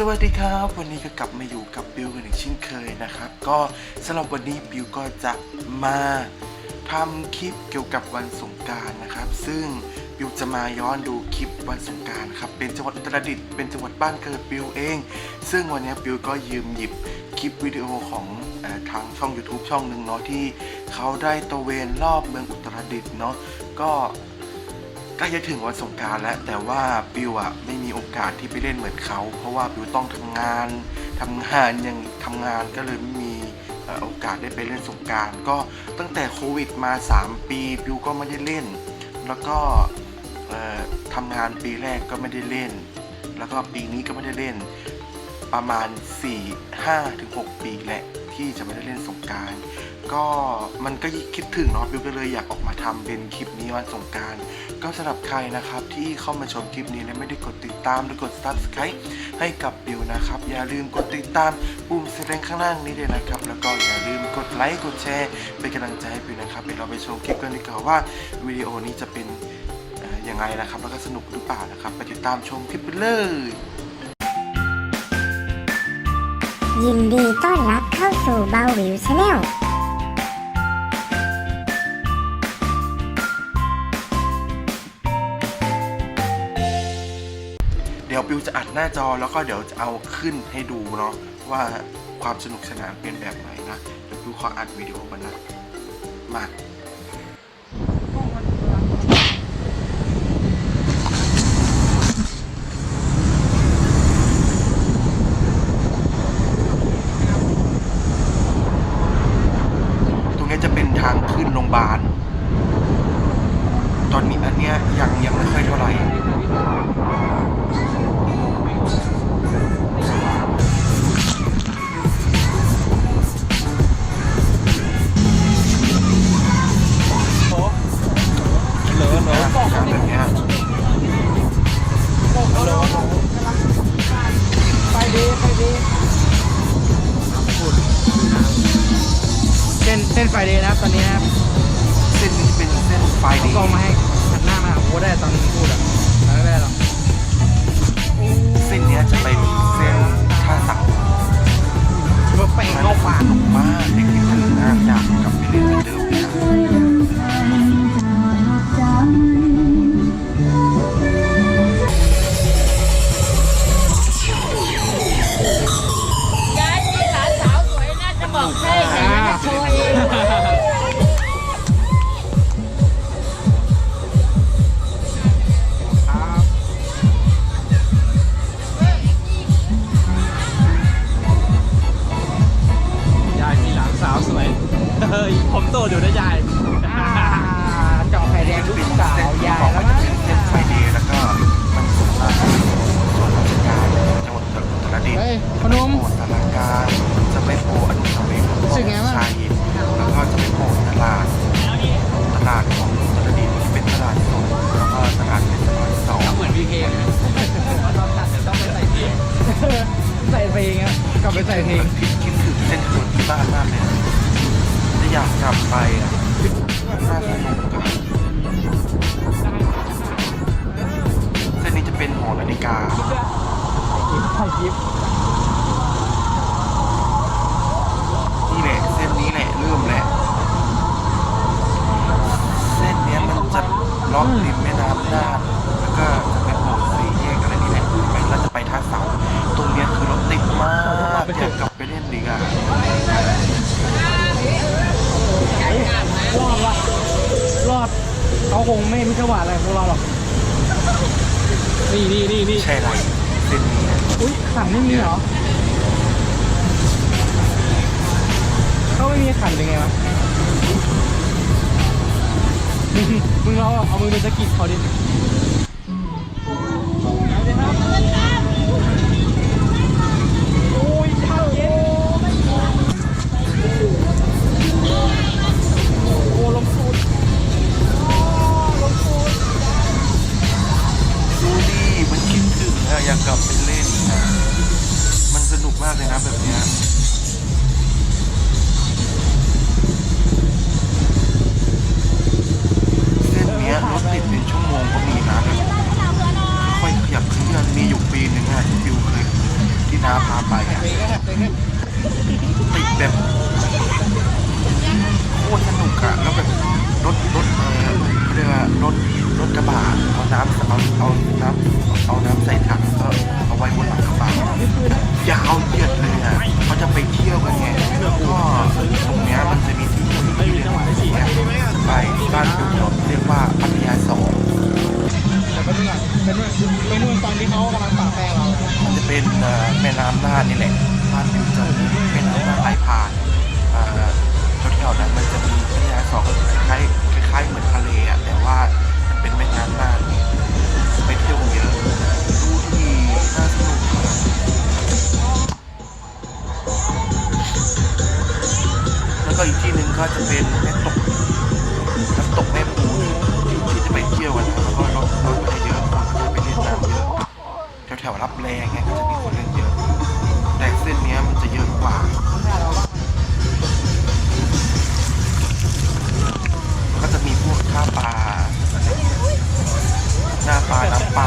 สวัสดีครับ วันนี้ก็กลับมาอยู่กับบิวกันอีกเช่นเคยนะครับ ก็สำหรับวันนี้บิวก็จะมาทำคลิปเกี่ยวกับวันสงการนะครับ ซึ่งบิวจะมาย้อนดูคลิปวันสงการครับเป็นจังหวัดอุตรดิตถ์เป็นจังหวัดบ้านเกิดบิวเอง ซึ่งวันนี้บิวก็ยืมหยิบคลิปวิดีโอของอทางช่อง YouTube ช่องหนึ่งเนาะที่เขาได้ตระเวนรอบเมืองอุตรดิตถ์เนาะก็ ใกล้จะถึงวันสงการแล้ว แต่ว่าบิวอะไม่มีโอกาสที่ไปเล่นเหมือนเขา เพราะว่าบิวต้องทำงานทำงานยังทำงานก็เลยไม่มีโอกาสได้ไปเล่นสงการก็ตั้งแต่โควิดมา 3 ปีบิวก็ไม่ได้เล่น แล้วก็ทำงานปีแรกก็ไม่ได้เล่น แล้วก็ปีนี้ก็ไม่ได้เล่น ประมาณ 4 5ถึง6ปีแหละที่จะไม่ได้เล่นสงการ ก็มันก็คิดถึงเนาะบิวก็เลยอยากออกมาทำเป็นคลิปนี้วันสงการ ก็สำหรับใครนะครับที่เข้ามาชมคลิปนี้และไม่ได้กดติดตามหรือกด subscribe ให้กับบิวนะครับ อย่าลืมกดติดตามปุ่มสีแดงข้างล่างนี้ด้วยนะครับ แล้วก็อย่าลืมกดไลค์กดแชร์เป็นกำลังใจให้บิวนะครับเดี๋ยวเราไปชมคลิปกันดีกว่าว่าวิดีโอนี้จะเป็นเอ่อยังไงนะครับ แล้วก็สนุกหรือเปล่านะครับไปติดตามชมคลิปกันเลยยินดีต้อนรับเข้าสู่เบาวิวชาแนล บิวจะอัดหน้าจอแล้วก็เดี๋ยวจะเอาขึ้นให้ดูเนาะว่าความสนุกสนานเป็นแบบไหนนะเดี๋ยวบิวขออัดวิดีโอมันนะมา เส้นเส้นไฟเดย์นะครับตอนนี้นะครับเส้นนี้เป็นเส้นไฟเอาดีกล้องมาให้หันหน้ามาหาโค้ดได้ตอนพูดอะไม่ได้หรอกเส้นเนี้ยจะเป็นเส้นท่าเต่ารถไปเข้าป่าสนุกมากเด็กที่ถึงนะอยากกลับไปเล่นเหมือนเดิมเลยนะ ใช่ไรเส้นนี้นะอุ้ยขันไม่มีเหรอเขาไม่มีขันเป็นไงวะมึงมึงเราเอามือไปสะกิดเขาดิ แบบโคตรสนุกอะแล้วแบบรถรถเออเรียรถรถกระบะเอาน้ำเอาเอาน้ำเอาน้ำใส่ถังก็เอาไว้บนหลังกระบะยาวเหยียดเลยอะเขาจะไปเที่ยวกันไงแล้วก็ตรงเนี้ยมันจะมีที่อยู่ที่เรียกว่าไปบ้านอยู่เรียกว่าพัทยาสองเป็นเป็นตอนที่เขากำลังปะแป้งเราจะเป็นแม่น้ำน่านนี่แหละบ้านอยู่ระเป็น ผ่านจุดแถวนั้นมันจะมีพญาสองคล้าย ปลาน้ำปลา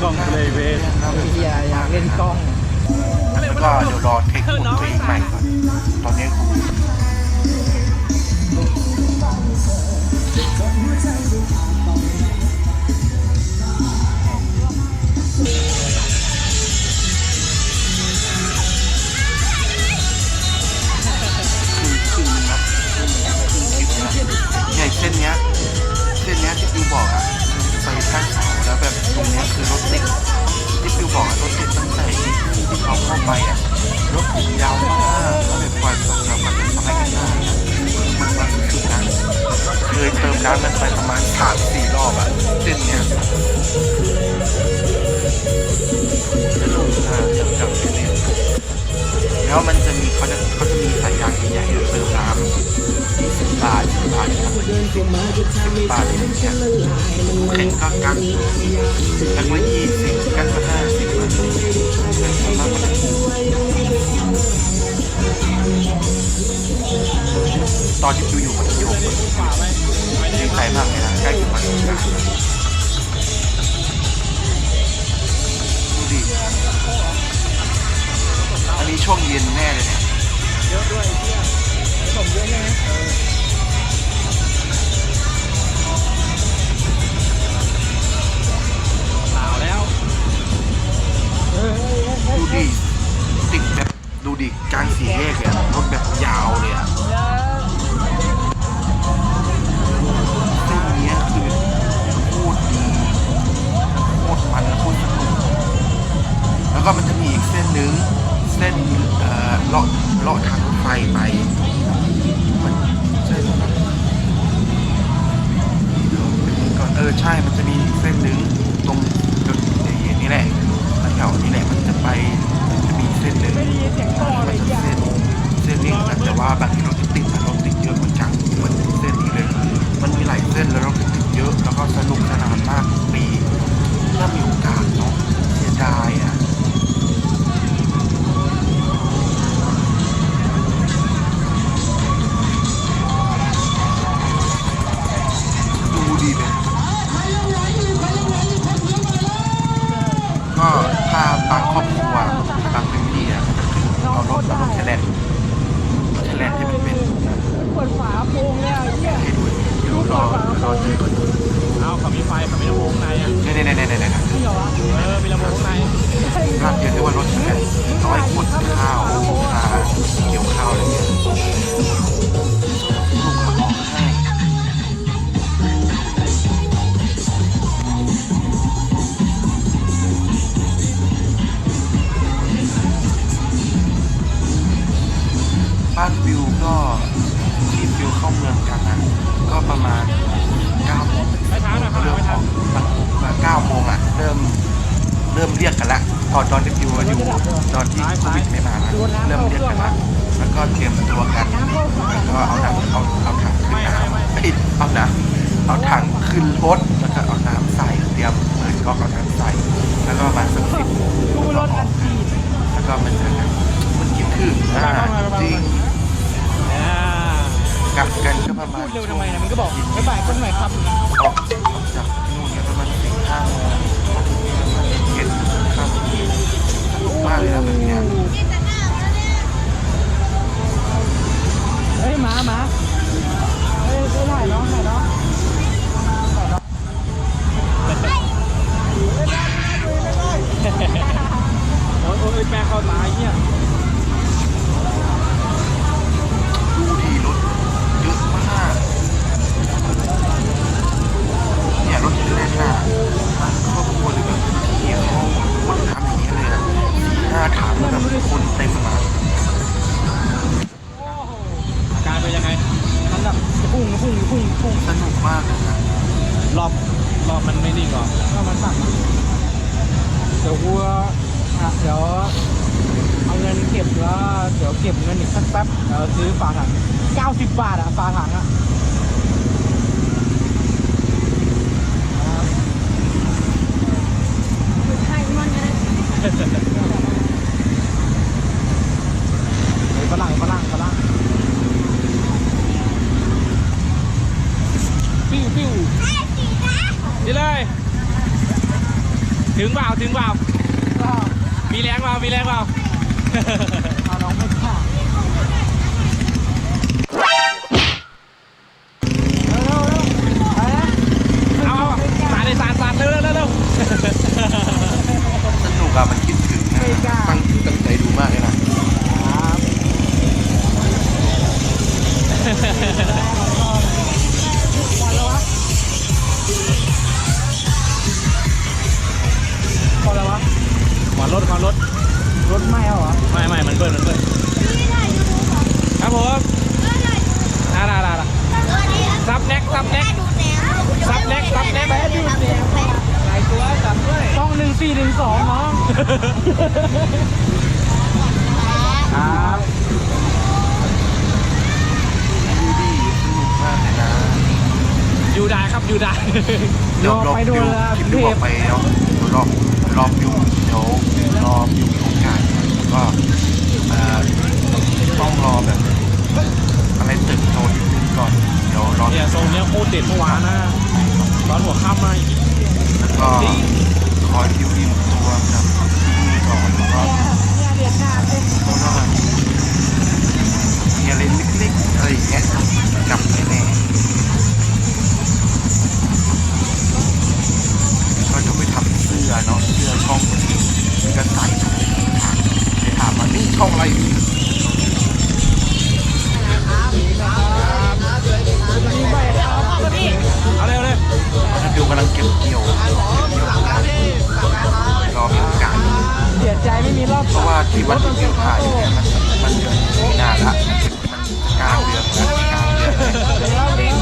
กล้องเลยเวทรพี่ยาอยากเล่นกล้อง แล้วก็เดี๋ยวรอเทคโนโลยีใหม่ก่อนตอนนี้ ป่บบาทเองเนี่ยแข่งก็กันกันว่ายี่สิบกันว่าห้าสิบกันว่มันตอนที่ดูอยู่มันอยู่งไใจมากเลยนะใกล้ถึงมันสงกรานต์ดูดิอันนี้ช่วงเย็นแน่เลยเนี่ยเยอะด้วยเยอะสมเยอะใช่ไหม จะไปมันจะมีเส้นหนึ่งไม่ได้ยินเสียงต่อเลยมันจะจ้ะเส้นเส้นนี้แต่ว่าบางทีรถติดนะรถติดเยอะเหมือนกันเหมือนเส้นนี้เลย มันมีหลายเส้นแล้วรถติดเยอะแล้วก็สนุกสนานมาก รอรอเจอก่อนเอาเขามีไฟเขามีลำโพงในอะเนี่ยเนี่ยเนี่ยเนี่ยเนี่ยเออมีลำโพงในรานเดียวที่ว่ารถแฉลนร้อยขนข้าวขาเกี่ยวข้าวอะไรเงี้ยลูกเขาออกให้บ้านวิวก็ ริ่มเรียกกันละตอนตอนที่อยู่อยู่ตอนที่โควิดไม่มานะเริ่มเรียกกันละแล้วก็เตรียมตัวกันแล้วก็เอาถังเอาเอาถังขึ้นน้ำเอ้ยเอาน้ำเอาถังขึ้นรถแล้วก็เอาน้ำใส่เตรียมเปิดก๊อกเอาน้ำใส่แล้วก็มาสักสิบโมงก็ออกแล้วก็มาเจอกันมันคิดถึงอะจริงกลับกันก็ประมาพูณดเร็วทำไมนี่ยมันก็บอกบ๊ายบายคนใหม่ครับออก สักแป๊บเดี๋ยวซื้อฝาถัง90 บาทอะฝาถังอะเฮ้ยฝรั่งฝรั่งฝรั่งปิ้วปิ้วนี่เลย ถึงเปล่าถึงเปล่ามีแรงเปล่ามีแรงเปล่า บิวคลิปที่บอกไปเนาะรอบรอบิวเดี๋ยวรอบิวมีโอกาสก็ต้องรอแบบอะไรติบโตนิดนึงก่อนเดี๋ยวรอเนี่ยทรงเนี้ยโคตรเด็ดเมื่อวานนะตอนหัวค่ำมาอีกแล้วก็คอยบิวอินตัวกับที่นี่ก่อนแล้วก็เพราะว่ามีอะไรเล็กๆอะไรอย่างเงี้ยกลับแน่ ชื่อเนาะเชื่อช่องคนอื่นก็ใส่ทุย่างไปถามว่านี่ช่องอะไรพี่เอาเร็วเลยดิวกำลังเก็บเกี่ยวเรอมีโอกาสเสียใจไม่มีรอบเพราะว่าที่วันที่ดิวถ่ายเนี่ยมันมันเดือนหน้าละมันเก้าเดือนแล้วเก้าเดือน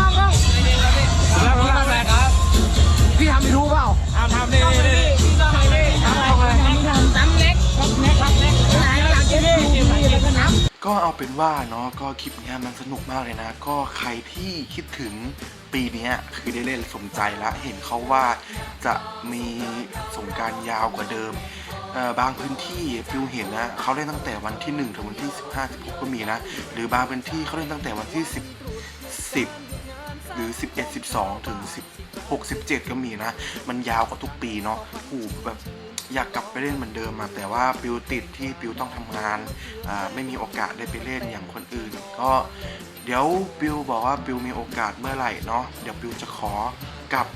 พี่ทำไม่รู้เปล่าทำทำนี่ ก็เอาเป็นว่าเนาะก็คลิปเนี้ยมันสนุกมากเลยนะ ก็ใครที่คิดถึงปีเนี้ยคือได้เล่นสมใจละเห็นเขาว่าจะมีสงการยาวกว่าเดิมบางพื้นที่ฟิวเห็นนะเขาเล่นตั้งแต่วันที่ 1 ถึงวันที่ 15 16ก็มีนะ หรือบางพื้นที่เขาเล่นตั้งแต่วันที่ 10 10 หรือ 11 12 ถึง 16 17 ก็มีนะ มันยาวกว่าทุกปีเนาะผูแบบ อยากกลับไปเล่นเหมือนเดิมอะแต่ว่าปิวติดที่ปิวต้องทำงานไม่มีโอกาสได้ไปเล่นอย่างคนอื่น ก็เดี๋ยวปิวบอกว่าปิวมีโอกาสเมื่อไหร่เนาะเดี๋ยวปิวจะขอกลับ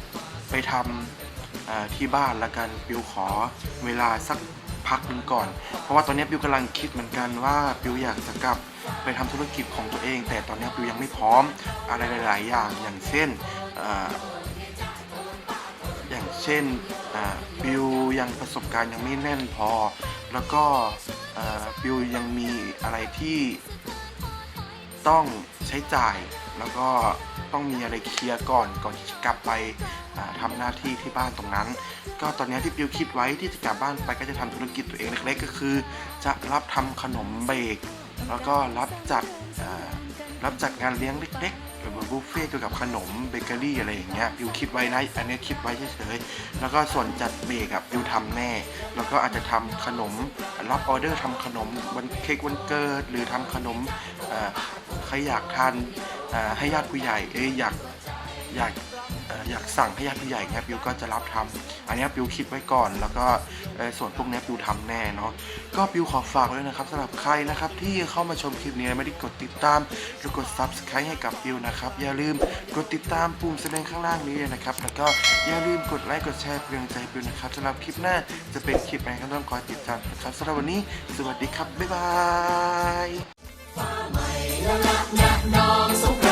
ไปทำอ่าที่บ้านละกันปิวขอเวลาสักพักหนึ่งก่อน เพราะว่าตอนนี้ปิวกำลังคิดเหมือนกันว่าปิวอยากจะกลับไปทำธุรกิจของตัวเอง แต่ตอนนี้ปิวยังไม่พร้อมอะไรหลาย ๆ อย่างอย่างเช่น ช่นบิวยังประสบการณ์ยังไม่แน่นพอ แล้วก็บิวยังมีอะไรที่ต้องใช้จ่าย แล้วก็ต้องมีอะไรเคลียร์ก่อนก่อนที่จะกลับไปอ่าทำหน้าที่ที่บ้านตรงนั้น ก็ตอนนี้ที่บิวคิดไว้ที่จะกลับบ้านไปก็จะทำธุรกิจตัวเองเล็กๆก็คือ จะรับทำขนมเบรกแล้วก็รับจัด รับจัดงานเลี้ยงเล็กๆหรือว่าบุฟเฟ่ต์เกี่ยวกับขนมเบเกอรี่อะไรอย่างเงี้ยบิวคิดไว้นะอันนี้คิดไว้เฉยๆแล้วก็ส่วนจัดเบรกอะบิวทำแน่ แล้วก็อาจจะทำขนมรับออเดอร์ทำขนมวันเค้กวันเกิด หรือทำขนมใครอยากทานให้ญาติผู้ใหญ่เอ้ยอยากอยาก อยากสั่งให้ญาติผู้ใหญ่เนี้ยปิวก็จะรับทำ อันนี้ปิวคิดไว้ก่อน แล้วก็ส่วนพวกนี้ปิวทำแน่เนาะก็ปิวขอฝากเวยนะครับสำหรับใครนะครับที่เข้ามาชมคลิปนี้ไม่ได้กดติดตามหรือกดซับสไครต์ให้กับปิวนะครับอย่าลืมกดติดตามปุ่มแสดงข้างล่างนี้เลยนะครับแล้วก็อย่าลืมกดไลค์กดแชร์เป็นกำลังใจปิวนะครับสำหรับคลิปหน้าจะเป็นคลิปไหนก็ต้องคอยติดตามนะครับสำหรับวันนี้ สวัสดีครับบ๊ายบายฟ้าใหม่ละละน้องสง